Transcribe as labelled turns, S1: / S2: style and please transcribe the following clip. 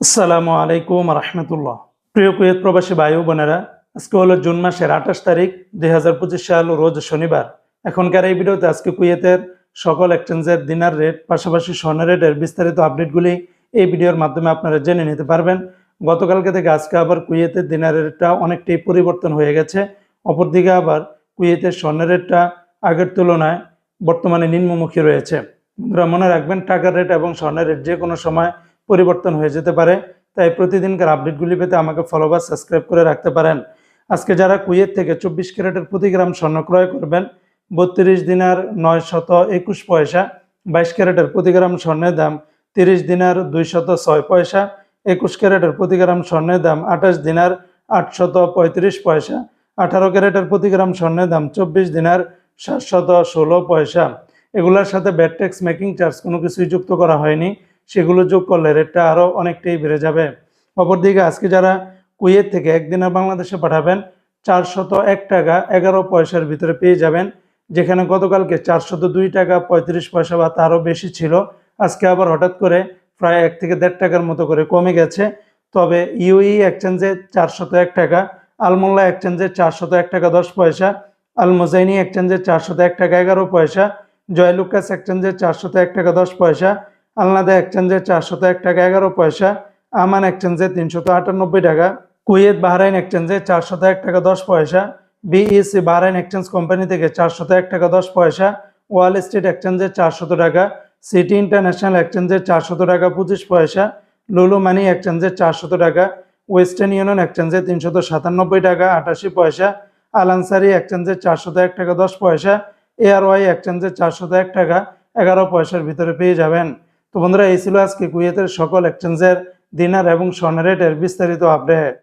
S1: আসসালামু আলাইকুম রহমতুল্লাহ। প্রিয় কুয়েত প্রবাসী ভাই বোনেরা, আজকে হলো জুন মাসের আঠাশ তারিখ, দুই হাজার পঁচিশ সাল, রোজ শনিবার। এখনকার এই ভিডিওতে আজকে কুয়েতের সকল এক্সচেঞ্জের দিনার রেট, পাশাপাশি স্বর্ণের রেটের বিস্তারিত আপডেটগুলি এই ভিডিওর মাধ্যমে আপনারা জেনে নিতে পারবেন। গতকালকে থেকে আজকে আবার কুয়েতের দিনার রেটটা অনেকটাই পরিবর্তন হয়ে গেছে। অপরদিকে আবার কুয়েতের স্বর্ণের রেটটা আগের তুলনায় বর্তমানে নিম্নমুখী রয়েছে। মনে রাখবেন টাকার রেট এবং স্বর্ণের রেট যে কোনো সময় পরিবর্তন হয়ে যেতে পারে। তাই প্রতিদিনকার আপডেটগুলি পেতে আমাকে ফলো বা সাবস্ক্রাইব করে রাখতে পারেন। আজকে যারা কুয়েত থেকে চব্বিশ ক্যারেটের প্রতি গ্রাম স্বর্ণ ক্রয় করবেন, বত্রিশ দিনার নয় শত একুশ পয়সা, বাইশ ক্যারেটের প্রতি গ্রাম স্বর্ণের দাম তিরিশ দিনার দুই শত ছয় পয়সা, একুশ ক্যারেটের প্রতি গ্রাম স্বর্ণের দাম আঠাশ দিনার আটশত পঁয়ত্রিশ পয়সা, আঠারো ক্যারেটের প্রতি গ্রাম স্বর্ণের দাম চব্বিশ দিনার সাতশত ষোলো পয়সা। এগুলোর সাথে ব্যাট ট্যাক্স মেকিং চার্জ কোনো কিছুই যুক্ত করা হয়নি। সেগুলো যোগ করলে রেটটা আরও অনেকটাই বেড়ে যাবে। অপরদিকে আজকে যারা কুয়েত থেকে একদিনে বাংলাদেশে পাঠাবেন, চারশত এক টাকা এগারো পয়সার ভিতরে পেয়ে যাবেন, যেখানে গতকালকে চারশত দুই টাকা পঁয়ত্রিশ পয়সা বা তারও বেশি ছিল। আজকে আবার হঠাৎ করে প্রায় এক থেকে দেড় টাকার মতো করে কমে গেছে। তবে ইউই এক্সচেঞ্জে চারশত এক টাকা, আলমোল্লা এক্সচেঞ্জে চারশত এক টাকা দশ পয়সা আল মোজাইনি এক্সচেঞ্জে চারশত এক টাকা এগারো পয়সা, জয়লুকাস এক্সচেঞ্জে চারশত এক টাকা দশ পয়সা আলনাদা এক্সচেঞ্জে চারশত এক টাকা, এগারো পয়সা, আমান এক্সচেঞ্জে তিনশত আটানব্বই টাকা, কুয়েত বাহরাইন এক্সচেঞ্জে চারশত এক টাকা, দশ পয়সা, বিইসি বাহরাইন এক্সচেঞ্জ কোম্পানি থেকে চারশত এক টাকা, দশ পয়সা, ওয়াল স্ট্রিট এক্সচেঞ্জে চারশত টাকা, সিটি ইন্টারন্যাশনাল এক্সচেঞ্জে চারশত টাকা, পঁচিশ পয়সা, লুলু মানি এক্সচেঞ্জে চারশত টাকা, ওয়েস্টার্ন ইউনিয়ন এক্সচেঞ্জে তিনশত সাতানব্বই টাকা, আটাশি পয়সা, আলানসারি এক্সচেঞ্জে চারশত এক টাকা, দশ পয়সা এআরওয়াই এক্সচেঞ্জে চারশত এক টাকা, এগারো পয়সার ভিতরে পেয়ে যাবেন। তো বন্ধুরা এই ছিল আজকে কুয়েতের সকল এক্সচেঞ্জের দিনার এবং সনারেটের রেটের বিস্তারিত আপডেট